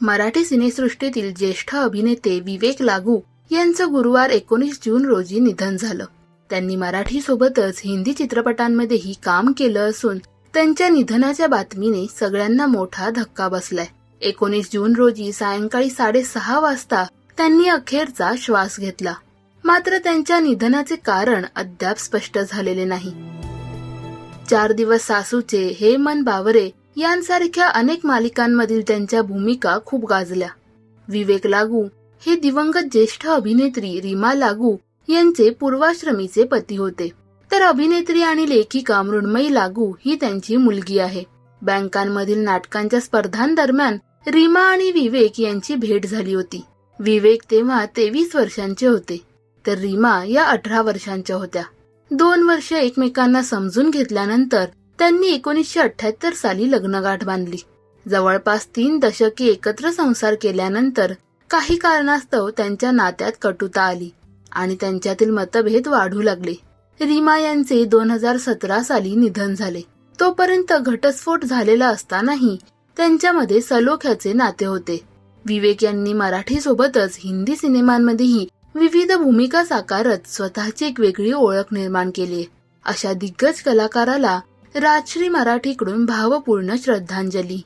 मराठी सिनेसृष्टीतील ज्येष्ठ अभिनेते विवेक लागू यांचं गुरुवार एकोणीस जून रोजी निधन झालं. त्यांनी मराठी सोबतच हिंदी चित्रपटांमध्येही काम केलं असून त्यांच्या निधनाच्या बातमीने सगळ्यांना मोठा धक्का बसलाय. एकोणीस जून रोजी सायंकाळी साडेसहा वाजता त्यांनी अखेरचा श्वास घेतला. मात्र त्यांच्या निधनाचे कारण अद्याप स्पष्ट झालेले नाही. चार दिवस सासूचे हे मन बावरे यांसारख्या अनेक मालिकांमधील त्यांच्या भूमिका खूप गाजल्या. विवेक लागू हे दिवंगत ज्येष्ठ अभिनेत्री रीमा लागू यांचे पूर्वाश्रमीचे पती होते. तर अभिनेत्री आणि लेखिका मृण्मयी लागू ही त्यांची मुलगी आहे. बँकांमधील नाटकांच्या स्पर्धांदरम्यान रीमा आणि विवेक यांची भेट झाली होती. विवेक तेव्हा तेवीस वर्षांचे होते. तर रीमा या अठरा वर्षांच्या होत्या. दोन वर्ष एकमेकांना समजून घेतल्यानंतर त्यांनी एकोणीसशे अठ्याहत्तर साली लग्नगाठ बांधली. जवळपास तीन दशके एकत्र संसार केल्यानंतर काही कारणास्तव त्यांच्या नात्यात कटुता आली आणि त्यांच्यातील मतभेद वाढू लागले. रीमा यांचे दोन हजार सतरा साली निधन झाले. तोपर्यंत घटस्फोट झालेला असतानाही त्यांच्यामध्ये सलोख्याचे नाते होते. विवेक यांनी मराठी सोबतच हिंदी सिनेमांमध्येही विविध भूमिका साकारत स्वतःची एक वेगळी ओळख निर्माण केली. अशा दिग्गज कलाकाराला राजश्री मराठीकडून भावपूर्ण श्रद्धांजली.